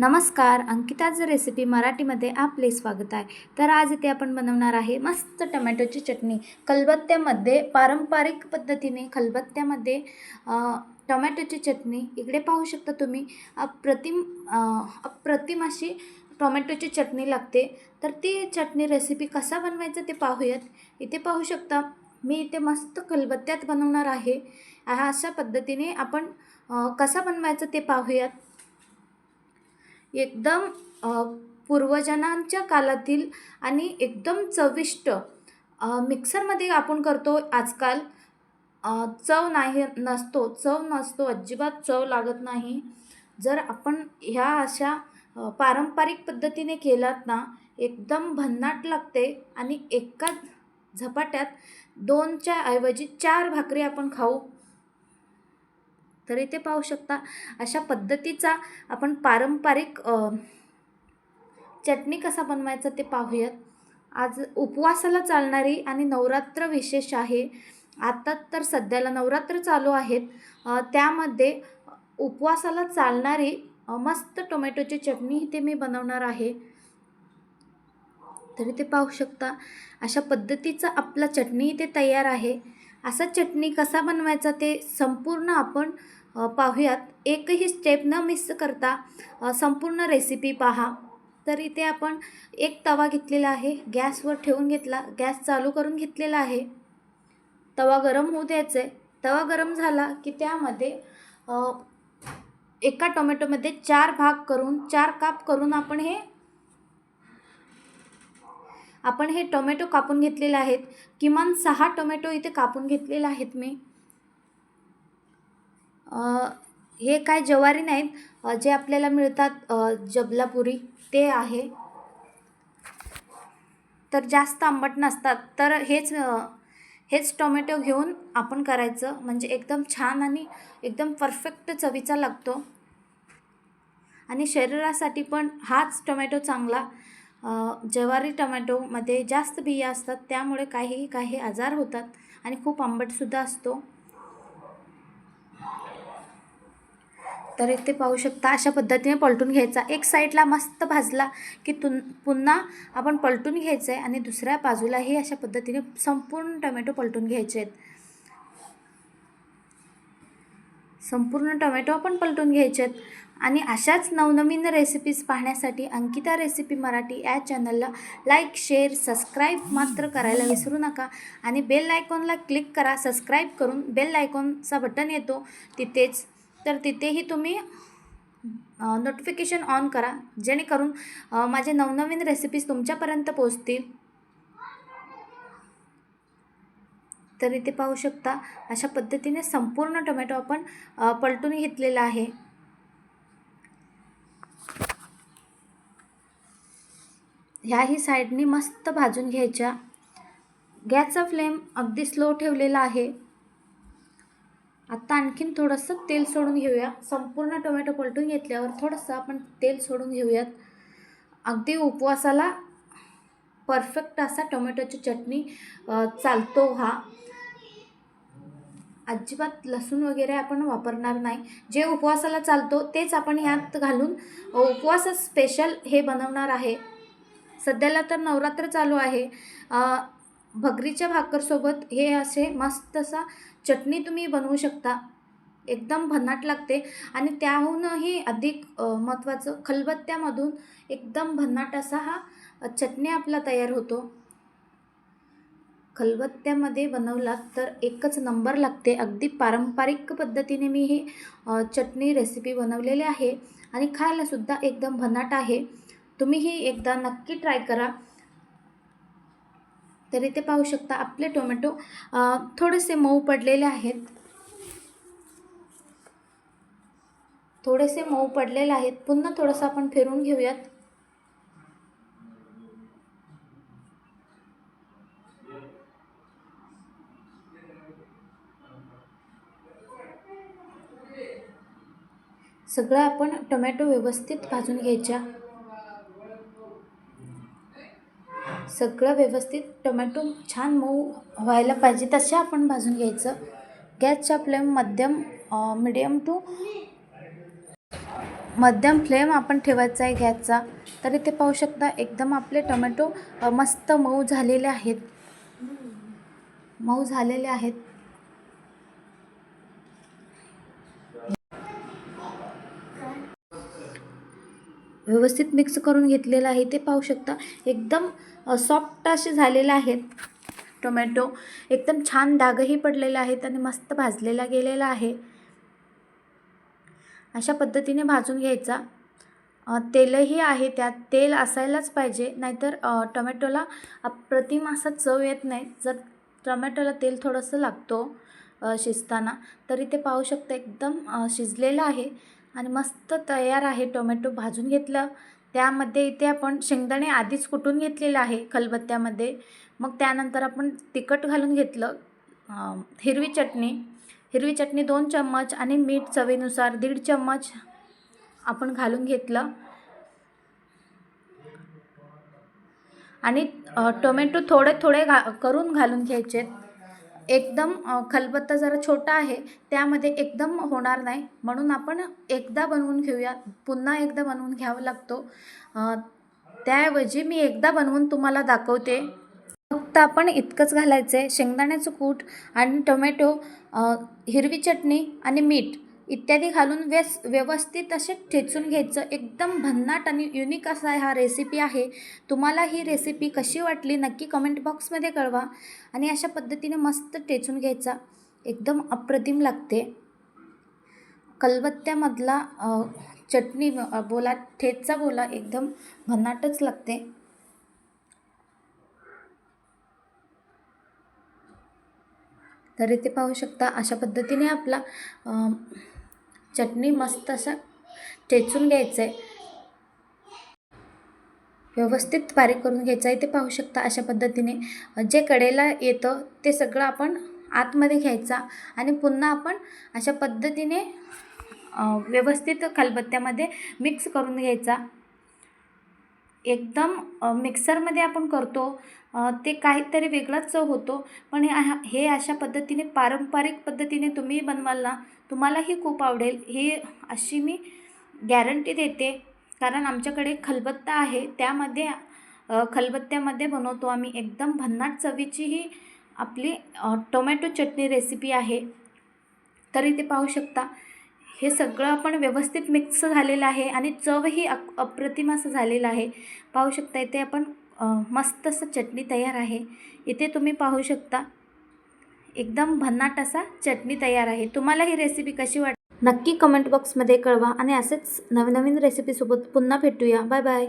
नमस्कार अंकिताज रेसिपी मराठीमध्ये आपले स्वागत आहे. तर आज इथे आपण बनवणार आहे मस्त टमॅटोची चटणी. खलबत्त्यामध्ये पारंपरिक पद्धतीने खलबत्त्यामध्ये टोमॅटोची चटणी. इकडे पाहू शकता तुम्ही अप्रतिम अप्रतिम अशी टोमॅटोची चटणी लागते. तर ती चटणी रेसिपी कसा बनवायचं ते पाहूयात. इथे पाहू शकता मी इथे मस्त खलबत्त्यात बनवणार आहे. अशा पद्धतीने आपण कसा बनवायचं ते पाहूयात. एकदम पूर्वजनांच्या कालातील आणि एकदम चविष्ट मिक्सरमध्ये आपण करतो आजकाल. चव नाही नसतो चव नसतो अजिबात चव लागत नाही. जर आपण ह्या अशा पारंपरिक पद्धतीने केलात ना एकदम भन्नाट लागते आणि एका झपाट्यात दोनच्या ऐवजी चार भाकरी आपण खाऊ तर इथे पाहू शकता अशा पद्धतीचा आपण पारंपरिक चटणी कसा बनवायचा ते पाहूयात. आज उपवासाला चालणारी आणि नवरात्र विशेष आहे. आता तर सध्याला नवरात्र चालू आहेत. त्यामध्ये उपवासाला चालणारी मस्त टोमॅटोची चटणी इथे मी बनवणार आहे. तरी ते पाहू शकता अशा पद्धतीचा आपला चटणी इथे तयार आहे. असा चटणी कसा बनवायचा ते संपूर्ण आपण पाहूयात. एकही स्टेप न मिस करता संपूर्ण रेसिपी पहा. तर इथे आपण एक तवा घेतलेला आहे. गॅसवर ठेवून घेतला. गॅस चालू करून घेतलेला आहे. तवा गरम होऊ द्यायचा आहे तवा गरम झाला की त्यामध्ये एका टोमॅटोमध्ये चार भाग करून चार काप करून आपण हे आपण हे टोमॅटो कापून घेतलेले आहेत. किमान सहा टोमॅटो इथे कापून घेतलेले आहेत मी. हे काय ज्वारी नाहीत. जे आपल्याला मिळतात जबलापुरी ते आहे. तर जास्त आंबट नसतात. तर हेच हेच टोमॅटो घेऊन आपण करायचं. म्हणजे एकदम छान आणि एकदम परफेक्ट चवीचा लागतो. आणि शरीरासाठी पण हाच टोमॅटो चांगला. ज्वारी टोमॅटोमध्ये जास्त बिया असतात. त्यामुळे काही काही आजार होतात आणि खूप आंबटसुद्धा असतो. तर इथे पाहू शकता अशा पद्धतीने पलटून घ्यायचा. एक साईडला मस्त भाजला की तुन पुन्हा आपण पलटून घ्यायचं आहे आणि दुसऱ्या बाजूलाही अशा पद्धतीने संपूर्ण टोमॅटो पलटून घ्यायचे आहेत. संपूर्ण टोमॅटो आपण पलटून घ्यायचे आहेत. आणि अशाच नवनवीन रेसिपीज पाहण्यासाठी अंकिता रेसिपी मराठी या चॅनलला लाईक शेअर सबस्क्राईब मात्र करायला विसरू नका. आणि बेल आयकॉनला क्लिक करा सबस्क्राईब करून बेल आयकॉनचा बटन येतो. तिथेच तर तिथेही तुम्ही नोटिफिकेशन ऑन करा. जेणेकरून माझे नवनवीन रेसिपीज तुमच्यापर्यंत पोहोचतील. तर इथे पाहू शकता अशा पद्धतीने संपूर्ण टोमॅटो आपण पलटून घेतलेला आहे. ह्याही साईडनी मस्त भाजून घ्यायच्या. गॅसचा फ्लेम अगदी स्लो ठेवलेला आहे. आत्ता आणखीन थोडंसं तेल सोडून घेऊया. संपूर्ण टोमॅटो पलटून घेतल्यावर थोडंसं आपण तेल सोडून घेऊयात. अगदी उपवासाला परफेक्ट असा टोमॅटोची चटणी चालतो हा. अजिबात लसूण वगैरे आपण वापरणार नाही. जे उपवासाला चालतो तेच आपण ह्यात घालून उपवास स्पेशल हे बनवणार आहे. सध्याला तर नवरात्र चालू आहे. भगरीच्या भाकरसोबत हे असे मस्त असा चटणी तुम्ही बनवू शकता. एकदम भन्नाट लागते. आणि त्याहूनही अधिक महत्त्वाचं खलबत्त्यामधून एकदम भन्नाट असा हा चटणी आपला तयार होतो. खलबत्त्यामध्ये बनवला तर एकच नंबर लागते. अगदी पारंपरिक पद्धतीने मी ही चटणी रेसिपी बनवलेली आहे. आणि खायलासुद्धा एकदम भन्नाट आहे. तुम्हीही एकदा नक्की ट्राय करा. तर इथे पाहू शकता. आपले टोमॅटो थोडेसे मऊ पडलेले आहेत. थोडेसे मऊ पडलेले आहेत. पुन्हा थोडंसं आपण फिरून घेऊयात. सगळं आपण टोमॅटो व्यवस्थित भाजून घ्यायच्या. सगळं व्यवस्थित. टोमॅटो छान मऊ व्हायला पाहिजे तसे आपण भाजून घ्यायचं. गॅसच्या फ्लेम मध्यम मिडियम टू मध्यम फ्लेम आपण ठेवायचा आहे गॅसचा. तर इथे पाहू शकता एकदम आपले टोमॅटो मस्त मऊ झालेले आहेत. मऊ झालेले आहेत. व्यवस्थित मिक्स करून घेतलेलं आहे ते पाहू शकता. एकदम सॉफ्ट असे झालेले आहेत टोमॅटो एकदम छान डागही पडलेला आहेत आणि मस्त भाजलेला गेलेला आहे. अशा पद्धतीने भाजून घ्यायचा. तेलही आहे त्यात. तेल असायलाच पाहिजे. नाहीतर टोमॅटोला अप्रतिम असा चव येत नाही. जर टोमॅटोला तेल थोडंसं लागतो शिजताना तरी ते पाहू शकता. एकदम शिजलेलं आहे. आणि मस्त तयार आहे टोमॅटो भाजून घेतलं. त्यामध्ये इथे आपण शेंगदाणे आधीच कुटून घेतलेलं आहे खलबत्त्यामध्ये. मग त्यानंतर आपण तिखट घालून घेतलं हिरवी चटणी. हिरवी चटणी दोन चम्मच आणि मीठ चवीनुसार दीड चम्मच आपण घालून घेतलं. आणि टोमॅटो थोडे थोडे घा करून घालून घ्यायचे. एकदम खलबत्ता जरा छोटा आहे त्यामध्ये एकदम होणार नाही. म्हणून आपण एकदा बनवून घेऊया. पुन्हा एकदा बनवून घ्यावा लागतो. त्याऐवजी मी एकदा बनवून तुम्हाला दाखवते. फक्त आपण इतकंच घालायचं आहे शेंगदाण्याचं कूट आणि टोमॅटो हिरवी चटणी आणि मीठ. इत्यादी घालून व्यस व्यवस्थित असे ठेचून घ्यायचं. एकदम भन्नाट आणि युनिक असा हा रेसिपी आहे. तुम्हाला ही रेसिपी कशी वाटली नक्की कमेंट बॉक्समध्ये कळवा आणि अशा पद्धतीने मस्त ठेचून घ्यायचा. एकदम अप्रतिम लागते. कलबत्त्यामधला चटणी बोला ठेचा बोला एकदम भन्नाटच लागते. तर इथे पाहू शकता अशा पद्धतीने आपला चटणी मस्त असं ठेचून घ्यायचं आहे व्यवस्थित बारीक करून घ्यायचं आहे ते पाहू शकता अशा पद्धतीने. जे कडेला येतं ते सगळं आपण आतमध्ये घ्यायचा आणि पुन्हा आपण अशा पद्धतीने व्यवस्थित खलबत्त्यामध्ये मिक्स करून घ्यायचा. एकदम मिक्सरमध्ये आपण करतो ते काहीतरी वेगळाच चव होतो. पण हे हे अशा पद्धतीने पारंपरिक पद्धतीने तुम्ही बनवाल ना तुम्हालाही खूप आवडेल. हे अशी मी गॅरंटी देते. कारण आमच्याकडे खलबत्ता आहे. त्यामध्ये खलबत्त्यामध्ये बनवतो आम्ही. एकदम भन्नाट चवीची ही आपली टोमॅटो चटणी रेसिपी आहे. तरी ते पाहू शकता. हे सगळं आपण व्यवस्थित मिक्स झालेलं आहे आणि चवही अप अप्रतिम असं झालेलं आहे. पाहू शकता इथे आपण मस्त असं चटणी तयार आहे. इथे तुम्ही पाहू शकता एकदम भन्नाट असा चटणी तयार आहे. तुम्हाला ही रेसिपी कशी वाट नक्की कमेंट बॉक्समध्ये कळवा आणि असेच नवनवीन रेसिपीसोबत पुन्हा भेटूया. Bye bye